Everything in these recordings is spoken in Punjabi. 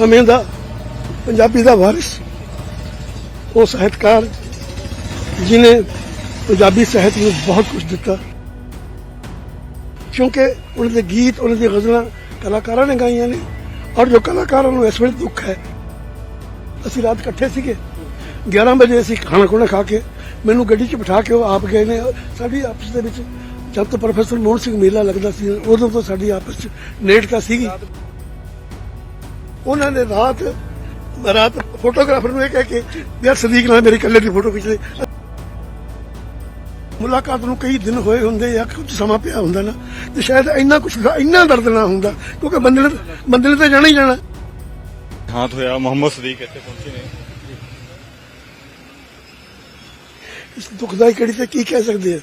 ਸਮੇਂ ਦਾ ਪੰਜਾਬੀ ਦਾ ਵਾਰਿਸ। ਉਹ ਸਾਹਿਤਕਾਰ ਜਿਨੇ ਪੰਜਾਬੀ ਸਾਹਿਤ ਨੂੰ ਬਹੁਤ ਕੁਝ ਦਿੱਤਾ। ਕਿਉਂਕਿ ਉਹਨਾਂ ਦੇ ਗੀਤ, ਉਹਨਾਂ ਦੀਆਂ ਗ਼ਜ਼ਲਾਂ ਕਲਾਕਾਰਾਂ ਨੇ ਗਾਈਆਂ ਨੇ ਔਰ ਜੋ ਕਲਾਕਾਰਾਂ ਨੂੰ ਇਸ ਵੇਲੇ ਦੁੱਖ ਹੈ, ਅਸੀਂ ਰਾਤ ਇਕੱਠੇ ਸੀਗੇ। 11 ਵਜੇ ਅਸੀਂ ਖਾਣਾ ਖੁਣਾ ਖਾ ਕੇ ਮੈਨੂੰ ਗੱਡੀ 'ਚ ਬਿਠਾ ਕੇ ਉਹ ਆਪ ਗਏ ਨੇ। ਸਾਡੀ ਆਪਸ ਦੇ ਵਿੱਚ ਜਦ ਤੋਂ ਪ੍ਰੋਫੈਸਰ ਮੋਹਨ ਸਿੰਘ ਮੇਲਾ ਲੱਗਦਾ ਸੀ, ਉਦੋਂ ਤੋਂ ਸਾਡੀ ਆਪਸ 'ਚ ਨੇੜਤਾ ਸੀਗੀ। ਉਹਨਾਂ ਨੇ ਰਾਤ ਰਾਤ ਫੋਟੋਗ੍ਰਾਫਰ ਨੂੰ ਇਹ ਕਹਿ ਕੇ ਯਾਰ ਸਦੀਕ ਨਾਲ ਮੇਰੀ ਇਕੱਲੇ ਦੀ ਫੋਟੋ ਖਿੱਚ ਦੇ ਮੁਲਾਕਾਤ ਨੂੰ ਕਈ ਦਿਨ ਹੋਏ ਹੁੰਦੇ ਜਾਂ ਕੁਝ ਸਮਾਂ ਪਿਆ ਹੁੰਦਾ ਨਾ ਤੇ ਸ਼ਾਇਦ ਇੰਨਾ ਕੁਝ ਇੰਨਾ ਦਰਦ ਨਾ ਹੁੰਦਾ ਕਿਉਂਕਿ ਬੰਦੇ ਨੇ ਬੰਦੇ ਨੇ ਤਾਂ ਜਾਣਾ ਹੀ ਜਾਣਾ। ਹਾਥ ਹੋਇਆ ਮੁਹੰਮਦ ਸਦੀਕ ਇੱਥੇ ਪਹੁੰਚੇ ਨੇ। ਇਸ ਦੁਖਦਾਈ ਕੜੀ ਤੇ ਕੀ ਕਹਿ ਸਕਦੇ ਆ?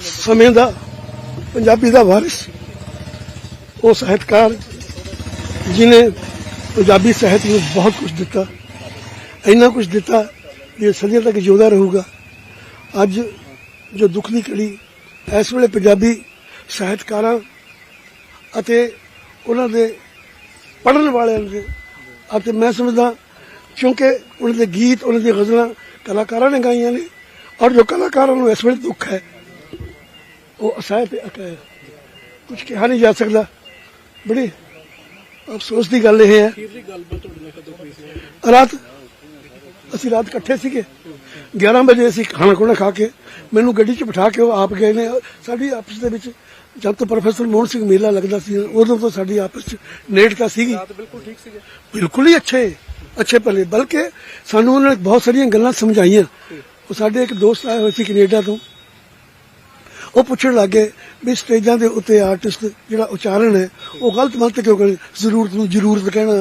ਸਮੇਂ ਦਾ ਪੰਜਾਬੀ ਦਾ ਵਾਰਿਸ ਉਹ ਸਾਹਿਤਕਾਰ ਜਿਨੇ ਪੰਜਾਬੀ ਸਾਹਿਤ ਨੂੰ ਬਹੁਤ ਕੁਝ ਦਿੱਤਾ। ਇੰਨਾ ਕੁਝ ਦਿੱਤਾ ਕਿ ਸਦੀਆਂ ਤੱਕ ਜਿਉਂਦਾ ਰਹੂਗਾ। ਅੱਜ ਜੋ ਦੁੱਖ ਦੀ ਘੜੀ, ਇਸ ਵੇਲੇ ਪੰਜਾਬੀ ਸਾਹਿਤਕਾਰਾਂ ਅਤੇ ਉਹਨਾਂ ਦੇ ਪੜ੍ਹਨ ਵਾਲਿਆਂ ਦੇ ਅਤੇ ਮੈਂ ਸਮਝਦਾ, ਕਿਉਂਕਿ ਉਹਨਾਂ ਦੇ ਗੀਤ, ਉਹਨਾਂ ਦੀਆਂ ਗ਼ਜ਼ਲਾਂ ਕਲਾਕਾਰਾਂ ਨੇ ਗਾਈਆਂ ਨੇ ਔਰ ਜੋ ਕਲਾਕਾਰਾਂ ਨੂੰ ਇਸ ਵੇਲੇ ਦੁੱਖ ਹੈ, ਉਹ ਅਸਹਿਤ ਹੈ। ਕੁਝ ਕਿਹਾ ਨਹੀਂ ਜਾ ਸਕਦਾ। ਬੜੀ ਅਫਸੋਸ ਦੀ ਗੱਲ ਇਹ ਹੈ। ਰਾਤ ਅਸੀਂ ਰਾਤ ਇਕੱਠੇ ਸੀਗੇ। 11 ਵਜੇ ਅਸੀਂ ਖਾਣਾ ਖੁਣਾ ਖਾ ਕੇ ਮੈਨੂੰ ਗੱਡੀ 'ਚ ਬਿਠਾ ਕੇ ਉਹ ਆਪ ਗਏ ਨੇ। ਸਾਡੀ ਆਪਸ ਦੇ ਵਿੱਚ ਜਦ ਤੋਂ ਪ੍ਰੋਫੈਸਰ ਮੋਹਨ ਸਿੰਘ ਮੇਲਾ ਲੱਗਦਾ ਸੀ ਉਦੋਂ ਤੋਂ ਸਾਡੀ ਆਪਸ 'ਚ ਨੇੜਤਾ ਸੀਗੀ। ਬਿਲਕੁਲ ਠੀਕ ਸੀਗੇ। ਬਿਲਕੁਲ ਹੀ ਅੱਛੇ ਅੱਛੇ ਭਲੇ। ਬਲਕਿ ਸਾਨੂੰ ਉਹਨਾਂ ਨੇ ਬਹੁਤ ਸਾਰੀਆਂ ਗੱਲਾਂ ਸਮਝਾਈਆਂ। ਉਹ ਸਾਡੇ ਇੱਕ ਦੋਸਤ ਆਏ ਹੋਏ ਸੀ ਕੈਨੇਡਾ ਤੋਂ। ਉਹ ਪੁੱਛਣ ਲੱਗੇ ਵੀ ਸਟੇਜਾਂ ਦੇ ਉੱਤੇ ਆਰਟਿਸਟ ਜਿਹੜਾ ਉਚਾਰਨ ਹੈ ਉਹ ਗਲਤ ਮਲਤ ਕਿਉਂ ਕਰੇ? ਜ਼ਰੂਰਤ ਨੂੰ ਜ਼ਰੂਰਤ ਕਹਿਣਾ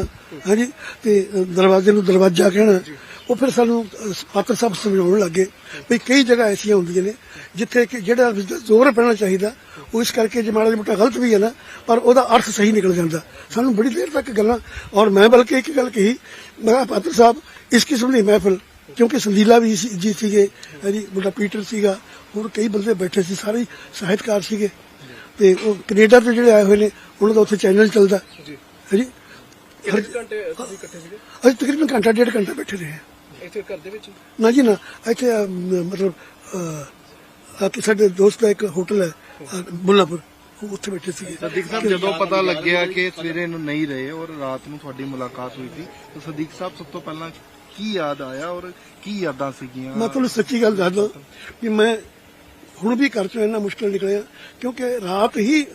ਹਾਂਜੀ? ਤੇ ਅ, ਦਰਵਾਜ਼ੇ ਨੂੰ ਦਰਵਾਜ਼ਾ ਕਹਿਣਾ। ਉਹ ਫਿਰ ਸਾਨੂੰ ਪਾਤਰ ਸਾਹਿਬ ਸਮਝਾਉਣ ਲੱਗੇ ਵੀ ਕਈ ਜਗ੍ਹਾ ਐਸੀਆਂ ਹੁੰਦੀਆਂ ਨੇ ਜਿੱਥੇ ਕਿ ਜਿਹੜਾ ਜ਼ੋਰ ਪੈਣਾ ਚਾਹੀਦਾ ਉਹ ਇਸ ਕਰਕੇ ਜੇ ਮਾੜਾ ਜਿਹਾ ਮੋਟਾ ਗਲਤ ਵੀ ਹੈ ਨਾ ਪਰ ਉਹਦਾ ਅਰਥ ਸਹੀ ਨਿਕਲ ਜਾਂਦਾ। ਸਾਨੂੰ ਬੜੀ ਦੇਰ ਤੱਕ ਗੱਲਾਂ ਔਰ ਮੈਂ ਬਲਕਿ ਇੱਕ ਗੱਲ ਕਹੀ ਮੈਂ ਪਾਤਰ ਸਾਹਿਬ ਇਸ ਕਿਸਮ ਦੀ ਮਹਿਫਲ ਕਿਉਂਕਿ ਸੰਦੀਲਾ ਵੀ ਸੀ- ਜੀ ਸੀਗੇ ਹਾਂਜੀ ਮੁੰਡਾ ਪੀਟਰ ਸੀਗਾ ਹੋਰ ਕਈ ਬੰਦੇ ਬੈਠੇ ਸੀ ਸਾਰੇ ਹੀ ਸਾਹਿਤਕਾਰ ਸੀਗੇ। ਤੇ ਉਹ ਕੈਨੇਡਾ ਤੋਂ ਜਿਹੜੇ ਆਏ ਹੋਏ ਨੇ ਉਹਨਾਂ ਦਾ ਉੱਥੇ ਚੈਨਲ ਚੱਲਦਾ। ਜੀ। ਹਾਂਜੀ। ਕਿੰਨੇ ਕੁ ਘੰਟੇ ਤੁਸੀਂ ਇਕੱਠੇ ਸੀਗੇ? ਅਸੀਂ ਤਕਰੀਬਨ ਘੰਟਾ ਡੇਢ ਘੰਟਾ ਬੈਠੇ ਰਹੇ ਹਾਂ। ਇੱਥੇ ਘਰ ਦੇ ਵਿੱਚ? ਹੀ? ਨਾ ਜੀ ਨਾ। ਇੱਥੇ ਮਤਲਬ ਅਹ, ਆ ਕਿ ਸਾਡੇ ਦੋਸਤ ਦਾ ਇੱਕ ਹੋਟਲ ਹੈ ਅਹ, ਮੁੱਲਾਪੁਰ। ਉਹ ਉੱਥੇ ਬੈਠੇ ਸੀਗੇ। ਸਦੀਕ ਸਾਹਿਬ ਜਦੋਂ ਪਤਾ ਲੱਗਿਆ ਕਿ ਸਵੇਰੇ ਨੂੰ ਨਹੀਂ ਰਹੇ ਔਰ ਰਾਤ ਨੂੰ ਤੁਹਾਡੀ ਮੁਲਾਕਾਤ ਹੋਈ ਸੀ ਤਾਂ ਸਦੀਕ ਸਾਹਿਬ ਸਭ ਤੋਂ ਪਹਿਲਾਂ ਕੀ ਯਾਦ ਆਇਆ ਔਰ ਕੀ ਯਾਦਾਂ ਸੀਗੀਆਂ? ਮੈਂ ਤੁਹਾਨੂੰ ਸੱਚੀ ਗੱਲ ਦੱਸਦਾ ਕਿ ਮੈਂ ਹੁਣ ਵੀ ਘਰ ਚੋਂ ਇੰਨਾ ਮੁਸ਼ਕਲ ਨਿਕਲਿਆ ਕਿਉਂਕਿ ਰਾਤ ਹੀ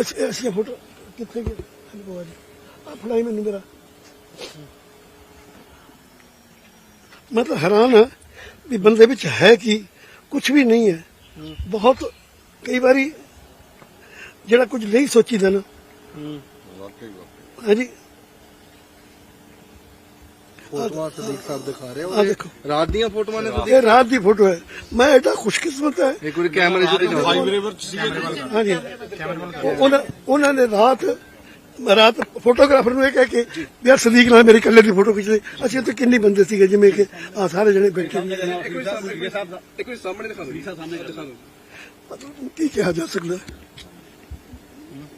ਅਸੀਂ ਅਸੀਂ ਫੋਟੋ ਕਿੱਥੇ ਗਏ? ਹਲਵਾ ਜੀ। ਆ ਫੜਾਈ ਮੈਨੂੰ ਮੇਰਾ। ਮੈਂ ਤਾਂ ਹੈਰਾਨ ਹਾਂ ਵੀ ਬੰਦੇ ਵਿੱਚ ਹੈ ਕੀ ਕੁਝ ਵੀ ਨਹੀਂ ਹੈ। ਬਹੁਤ ਕਈ ਵਾਰੀ ਜਿਹੜਾ ਕੁਝ ਨਹੀਂ ਸੋਚੀਦਾ ਨਾ। ਹਾਂਜੀ। ਫੋਟੋਆਂ ਸਦੀਕ ਸਾਹਿਬ ਦਿਖਾ ਰਹੇ ਆ ਦੇਖੋ। ਰਾਤ ਦੀਆਂ ਫੋਟੋਆਂ ਨੇ ਇਹ ਰਾਤ ਦੀ ਫੋਟੋ ਹੈ। ਮੈਂ ਐਡਾ ਖੁਸ਼ਕਿਸਮਤ ਹੈ। ਇੱਕ ਵਾਰੀ ਕੈਮਰੇ 'ਚ ਦਿਖਾਓ। ਹਾਂਜੀ। ਉਹ- ਉਹਨਾਂ ਉਹਨਾਂ ਨੇ ਰਾਤ ਰਾਤ ਫੋਟੋਗ੍ਰਾਫਰ ਨੂੰ ਇਹ ਕਹਿ ਕੇ ਯਾਰ ਸਦੀਕ ਨਾਲ ਮੇਰੀ ਇਕੱਲੇ ਦੀ ਫੋਟੋ ਖਿੱਚ ਦੇ। ਅਸੀਂ ਉੱਥੇ ਕਿੰਨੇ ਬੰਦੇ ਸੀਗੇ ਜਿਵੇਂ ਕਿ ਆ ਸਾਰੇ ਜਣੇ ਬੈਠੇ। ਇੱਕ ਵਾਰੀ ਸਾਹਮਣੇ ਸਾਹਿਬ ਦਾ ਇੱਕ ਵਾਰੀ ਸਾਹਮਣੇ ਦਿਖਾ ਦਿਓ। ਸਾਹਮਣੇ ਦਿਖਾ ਦਿਓ। ਮਤਲਬ ਕੀ ਕਿਹਾ ਜਾ ਸਕਦਾ।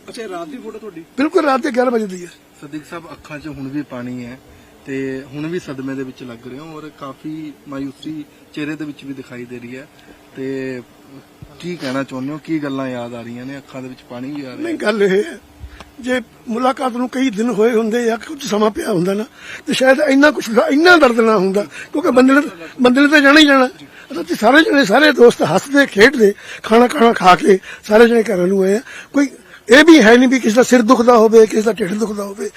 ਅੱਛਾ ਰਾਤ ਦੀ ਫੋਟੋ ਤੁਹਾਡੀ? ਬਿਲਕੁਲ ਰਾਤ ਦੇ 11 ਵਜੇ ਦੀ ਹੈ। ਸਦੀਕ ਸਾਹਿਬ ਅੱਖਾਂ 'ਚ ਹੁਣ ਵੀ ਪਾਣੀ ਹੈ। ਤੇ ਹੁਣ ਵੀ ਸਦਮੇ ਦੇ ਵਿੱਚ ਲੱਗ ਰਹੇ ਹੋ ਔਰ ਕਾਫੀ ਮਾਇੂਸੀ ਚਿਹਰੇ ਦੇ ਵਿੱਚ ਵੀ ਦਿਖਾਈ ਦੇ ਰਹੀ ਹੈ। ਤੇ ਕੀ ਕਹਿਣਾ ਚਾਹੁੰਦੇ ਹੋ? ਕੀ ਗੱਲਾਂ ਯਾਦ ਆ ਰਹੀਆਂ ਨੇ? ਅੱਖਾਂ ਦੇ ਵਿੱਚ ਪਾਣੀ ਵੀ ਆ ਰਿਹਾ ਨਹੀਂ ਗੱਲ ਇਹ ਹੈ ਜੇ ਮੁਲਾਕਾਤ ਨੂੰ ਕਈ ਦਿਨ ਹੋਏ ਹੁੰਦੇ ਜਾਂ ਕੁਝ ਸਮਾਂ ਪਿਆ ਹੁੰਦਾ ਨਾ ਤੇ ਸ਼ਾਇਦ ਇੰਨਾ ਕੁਝ ਇੰਨਾ ਦਰਦ ਨਾ ਹੁੰਦਾ ਕਿਉਂਕਿ ਬੰਦੇ ਨੇ ਬੰਦੇ ਨੇ ਤਾਂ ਜਾਣਾ ਹੀ ਜਾਣਾ। ਅਸੀਂ ਸਾਰੇ ਜਣੇ ਸਾਰੇ ਦੋਸਤ ਹੱਸਦੇ ਖੇਡਦੇ ਖਾਣਾ ਖਾਣਾ ਖਾ ਕੇ ਸਾਰੇ ਜਣੇ ਘਰਾਂ ਨੂੰ ਆਏ ਆ। ਕੋਈ ਇਹ ਵੀ ਹੈ ਨਹੀਂ ਵੀ ਕਿਸੇ ਦਾ ਸਿਰ ਦੁਖਦਾ ਹੋਵੇ ਕਿਸੇ ਦਾ ਢਿੱਡ ਦੁਖਦਾ ਹੋਵੇ।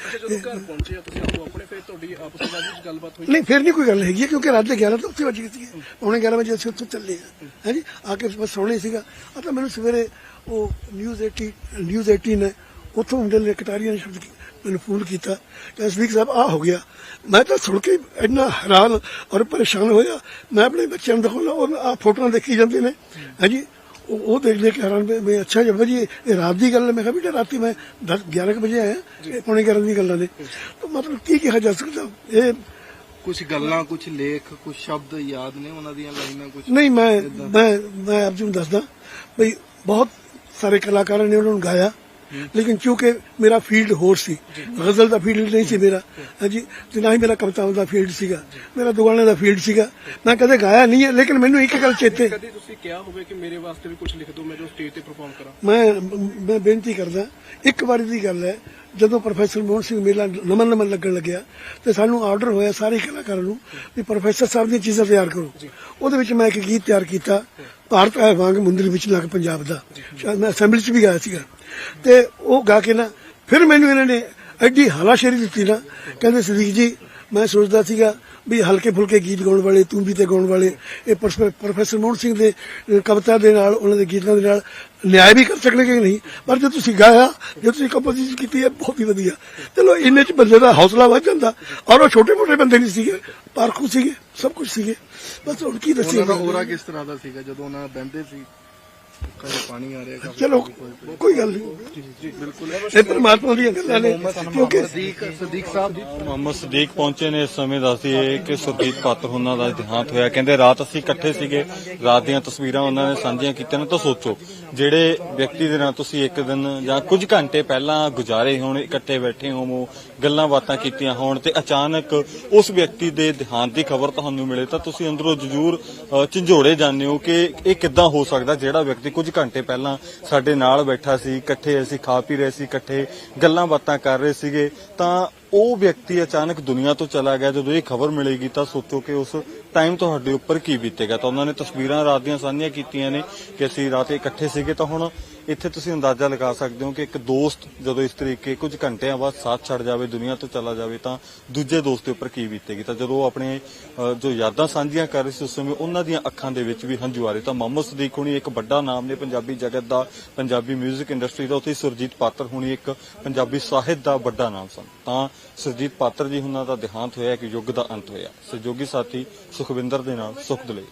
ਆਪਸ ਵਿੱਚ ਅੱਜ ਗੱਲਬਾਤ ਹੋਈ। ਨਹੀਂ ਫਿਰ ਨਹੀਂ ਕੋਈ ਗੱਲ ਹੈਗੀ ਹੈ, ਕਿਉਂਕਿ ਰਾਤ ਦੇ 11 ਤੋਂ ਉੱਥੇ ਵੱਜ ਗਈ ਸੀ ਪੌਣੇ 11 ਵਜੇ ਅਸੀਂ ਉੱਥੇ ਚੱਲੇ ਹਾਂ। ਹਾਂਜੀ ਆ ਕੇ ਬਸ ਸੋਣੇ ਸੀਗਾ। ਆ ਤਾਂ ਮੈਨੂੰ ਸਵੇਰੇ ਉਹ ਨਿਊਜ਼ 80 ਨਿਊਜ਼ 18 ਨੇ ਉੱਥੋਂ ਮੁੰਡੇ ਨੇ ਕਟਾਰੀਆਂ ਨੇ ਸ਼ਬਦ ਮੈਨੂੰ ਫੋਨ ਕੀਤਾ। ਕਿ ਅਸਦੀਕ ਸਾਹਿਬ ਆ ਹੋ ਗਿਆ। ਮੈਂ ਤਾਂ ਸੁਣ ਕੇ ਇੰਨਾ ਹੈਰਾਨ ਔਰ ਪਰੇਸ਼ਾਨ ਹੋਇਆ। ਮੈਂ ਆਪਣੇ ਬੱਚਿਆਂ ਨੂੰ ਦਿਖਾਉਣਾ ਉਹ ਆ ਫੋਟੋਆਂ ਦੇਖੀ ਜਾਂਦੇ ਨੇ। ਹਾਂਜੀ ਉਹ ਦੇਖ ਦੇਖ ਕੇ ਹੈਰਾਨ ਵੀ- ਵੀ ਅੱਛਾ ਜੀ ਜੀ ਇਹ ਰਾਤ ਦੀ ਗੱਲ ਹੈ। ਮੈਂ ਕਿਹਾ ਵੀ ਰਾਤੀ ਮੈਂ 10 11 ਕੁ ਵਜੇ ਆਇਆ ਇਹ ਪੌਣੇ 11 ਦੀ ਗੱਲਾਂ ਨੇ। ਤਾਂ ਮਤਲਬ ਕੀ ਕਿਹਾ ਜਾ ਸਕਦਾ? ਇਹ ਕੁਝ ਗੱਲਾਂ ਕੁਝ ਲੇਖ ਕੁਝ ਸ਼ਬਦ ਯਾਦ ਨੇ ਉਹਨਾਂ ਦੀਆਂ ਲਾਈਨਾਂ ਕੁਝ ਨਹੀਂ ਮੈਂ ਮੈਂ ਮੈਂ ਆਪ ਜੀ ਨੂੰ ਦੱਸਦਾ। ਬਈ ਬਹੁਤ ਸਾਰੇ ਕਲਾਕਾਰਾਂ ਨੇ ਉਹਨਾਂ ਨੂੰ ਗਾਇਆ। ਲੇਕਿਨ ਚੂੰਕਿ ਮੇਰਾ ਫੀਲਡ ਹੋਰ ਸੀ ਗਜ਼ਲ ਦਾ ਫੀਲਡ ਨਹੀਂ ਸੀ ਮੇਰਾ ਹਾਂਜੀ ਤੇ ਨਾ ਹੀ ਮੇਰਾ ਕਵਿਤਾਵਾਂ ਦਾ ਫੀਲਡ ਸੀਗਾ ਮੇਰਾ ਦੁਗਾਣੇ ਦਾ ਫੀਲਡ ਸੀਗਾ। ਮੈਂ ਕਦੇ ਗਾਇਆ ਨਹੀਂ ਹੈ ਲੇਕਿਨ ਮੈਨੂੰ ਇੱਕ ਗੱਲ ਚੇਤੇ ਕਦੇ ਤੁਸੀਂ ਕਿਹਾ ਹੋਵੇ ਕਿ ਮੇਰੇ ਵਾਸਤੇ ਵੀ ਕੁਝ ਲਿਖ ਦਿਓ ਮੈਂ ਜੋ ਸਟੇਜ ਤੇ ਪਰਫਾਰਮ ਕਰਾਂ। ਮੈਂ ਮੈਂ ਬੇਨਤੀ ਕਰਦਾ ਇੱਕ ਵਾਰੀ ਦੀ ਗੱਲ ਹੈ ਜਦੋਂ ਪ੍ਰੋਫੈਸਰ ਮੋਹਨ ਸਿੰਘ ਮੇਲਾ ਨਮਨ ਨਮਨ ਲੱਗਣ ਲੱਗਿਆ ਤੇ ਸਾਨੂੰ ਆਰਡਰ ਹੋਇਆ ਸਾਰੇ ਕਲਾਕਾਰਾਂ ਨੂੰ ਵੀ ਪ੍ਰੋਫੈਸਰ ਸਾਹਿਬ ਦੀਆਂ ਚੀਜ਼ਾਂ ਤਿਆਰ ਕਰੋ। ਉਹਦੇ ਵਿੱਚ ਮੈਂ ਇੱਕ ਗੀਤ ਤਿਆਰ ਕੀਤਾ ਭਾਰਤ ਹੈ ਵਾਂਗ ਮੁੰਦਰੀ ਵਿੱਚ ਲੱਗ ਪੰਜਾਬ ਦਾ। ਸ਼ਾਇਦ ਮੈਂ ਅਸੈਂਬਲੀ 'ਚ ਵੀ ਗਾਇਆ ਸੀਗਾ। ਤੇ ਉਹ ਗਾ ਕੇ ਨਾ ਫਿਰ ਮੈਨੂੰ ਇਹਨਾਂ ਨੇ ਐਡੀ ਹਲਾਸ਼ੇਰੀ ਦਿੱਤੀ ਨਾ ਕਹਿੰਦੇ ਸਦੀਕ ਜੀ ਮੈਂ ਸੋਚਦਾ ਸੀਗਾ ਵੀ ਹਲਕੇ ਫੁਲਕੇ ਗੀਤ ਗਾਉਣ ਵਾਲੇ ਤੂੰ ਵੀ ਤੇ ਗਾਉਣ ਵਾਲੇ ਇਹ ਪ੍ਰੋਫੈ- ਪ੍ਰੋਫੈਸਰ ਮੋਹਨ ਸਿੰਘ ਦੇ ਕਵਿਤਾ ਦੇ ਨਾਲ ਉਹਨਾਂ ਦੇ ਗੀਤਾਂ ਦੇ ਨਾਲ ਨਿਆਂ ਵੀ ਕਰ ਸਕਣਗੇ ਕਿ ਨਹੀਂ? ਪਰ ਜੇ ਤੁਸੀਂ ਗਾਇਆ ਜੇ ਤੁਸੀਂ ਕੰਪੋਜੀਸ਼ਨ ਕੀਤੀ ਹੈ ਬਹੁਤ ਹੀ ਵਧੀਆ। ਚਲੋ ਇੰਨੇ ਚ ਬੰਦੇ ਦਾ ਹੌਸਲਾ ਵੱਧ ਜਾਂਦਾ ਔਰ ਉਹ ਛੋਟੇ ਮੋਟੇ ਬੰਦੇ ਨਹੀਂ ਸੀਗੇ ਪਾਰਖੂ ਸੀਗੇ ਸਭ ਕੁਝ ਸੀਗੇ। ਬਸ ਹੁਣ ਕੀ ਦੱਸੀਏ ਉਹਨਾਂ ਦਾ ਔਰਾ ਕਿਸ ਤਰ੍ਹਾਂ ਦਾ ਸੀਗਾ ਜਦੋਂ ਉਹਨਾਂ ਬਹਿੰਦੇ ਸੀ? ਪਾਣੀ ਆ ਰਿਹਾ ਕਾਫੀ ਚਲੋ ਕੋਈ ਗੱਲ ਨਹੀਂ। ਬਿਲਕੁਲ। ਇਹ ਪਰਮਾਤਮਾ ਦੀਆਂ ਗੱਲਾਂ ਨੇ ਕਿਉਂਕਿ ਸਦੀਕ ਸਦੀਕ ਸਾਹਿਬ ਮੁਹੰਮਦ ਸਦੀਕ ਪਹੁੰਚੇ ਨੇ ਇਸ ਸਮੇਂ ਦੱਸਦੀਏ ਕਿ ਸੁਰਜੀਤ ਪਾਤਰ ਉਹਨਾਂ ਦਾ ਦੇਹਾਂਤ ਹੋਇਆ। ਕਹਿੰਦੇ ਰਾਤ ਅਸੀਂ ਇਕੱਠੇ ਸੀਗੇ ਰਾਤ ਦੀਆਂ ਤਸਵੀਰਾਂ ਉਹਨਾਂ ਨੇ ਸਾਂਝੀਆਂ ਕੀਤੀਆਂ ਨੇ ਤਾਂ ਸੋਚੋ ਜਿਹੜੇ ਵਿਅਕਤੀ ਦੇ ਨਾਲ ਤੁਸੀਂ ਇੱਕ ਦਿਨ ਜਾਂ ਕੁਝ ਘੰਟੇ ਪਹਿਲਾਂ ਗੁਜ਼ਾਰੇ ਹੋਣ ਇਕੱਠੇ ਬੈਠੇ ਹੋਵੋ ਗੱਲਾਂ ਬਾਤਾਂ ਕੀਤੀਆਂ ਹੋਣ ਤੇ ਅਚਾਨਕ ਉਸ ਵਿਅਕਤੀ ਦੇ ਦੇਹਾਂਤ ਦੀ ਖਬਰ ਤੁਹਾਨੂੰ ਮਿਲੇ ਤਾਂ ਤੁਸੀਂ ਅੰਦਰੋਂ ਜਰੂਰ ਅ, ਝੰਜੋੜੇ ਜਾਂਦੇ ਹੋ ਕਿ ਇਹ ਕਿੱਦਾਂ ਹੋ ਸਕਦਾ ਜਿਹੜਾ ਵਿਅਕਤੀ ਕੁਝ ਘੰਟੇ ਪਹਿਲਾਂ ਸਾਡੇ ਨਾਲ ਬੈਠਾ ਸੀ, ਇਕੱਠੇ ਅਸੀਂ ਖਾ ਪੀ ਰਹੇ ਸੀ, ਇਕੱਠੇ ਗੱਲਾਂ ਬਾਤਾਂ ਕਰ ਰਹੇ ਸੀਗੇ, ਤਾਂ ਉਹ ਵਿਅਕਤੀ ਅਚਾਨਕ ਦੁਨੀਆ ਤੋਂ ਚਲਾ ਗਿਆ। ਜਦੋਂ ਇਹ ਖਬਰ ਮਿਲੇਗੀ ਤਾਂ ਸੋਚੋ ਕਿ ਉਸ ਟਾਈਮ ਤੁਹਾਡੇ ਉੱਪਰ ਕੀ ਬੀਤੇਗਾ। ਤਾਂ ਉਹਨਾਂ ਨੇ ਤਸਵੀਰਾਂ ਰਾਤ ਦੀਆਂ ਸਾਂਝੀਆਂ ਕੀਤੀਆਂ ਨੇ ਕਿ ਅਸੀਂ ਰਾਤ ਇਕੱਠੇ ਸੀਗੇ। ਤਾਂ ਹੁਣ ਇੱਥੇ ਤੁਸੀਂ ਅੰਦਾਜ਼ਾ ਲਗਾ ਸਕਦੇ ਹੋ ਕਿ ਇੱਕ ਦੋਸਤ ਜਦੋਂ ਇਸ ਤਰੀਕੇ ਕੁਝ ਘੰਟਿਆਂ ਬਾਅਦ ਸਾਥ ਛੱਡ ਜਾਵੇ, ਦੁਨੀਆ ਤੋਂ ਚਲਾ ਜਾਵੇ, ਤਾਂ ਦੂਜੇ ਦੋਸਤ ਦੇ ਉੱਪਰ ਕੀ ਬੀਤੇਗੀ? ਤਾਂ ਜਦੋਂ ਉਹ ਆਪਣੇ ਜੋ ਯਾਦਾਂ ਸਾਂਝੀਆਂ ਕਰ ਰਹੇ ਸੀ ਉਸ ਸਮੇਂ ਉਹਨਾਂ ਦੀਆਂ ਅੱਖਾਂ ਦੇ ਵਿੱਚ ਵੀ ਹੰਝੂ ਆ ਰਹੇ। ਤਾਂ ਮੁਹੰਮਦ ਸਦੀਕ ਹੁਣੀ ਇੱਕ ਵੱਡਾ ਨਾਮ ਨੇ ਪੰਜਾਬੀ ਜਗਤ ਦਾ, ਪੰਜਾਬੀ 뮤직 ਇੰਡਸਟਰੀ ਦਾ, ਉੱਥੇ ਸੁਰਜੀਤ ਪਾਤਰ ਹੁਣੀ ਇੱਕ ਪੰਜਾਬੀ ਸਾਹਿਤ ਦਾ ਵੱਡਾ ਨਾਮ ਸਨ। ਤਾਂ ਸੁਰਜੀਤ ਪਾਤਰ ਜੀ ਹੁਣਾਂ ਦਾ ਦੇਹਾਂਤ ਹੋਇਆ ਕਿ ਯੁੱਗ ਦਾ ਅੰਤ ਹੋਇਆ। ਸਹਿਯੋਗੀ ਸਾਥੀ ਸੁਖਵਿੰਦਰ ਦੇ ਨਾਲ ਸੁਖਦਲੇ।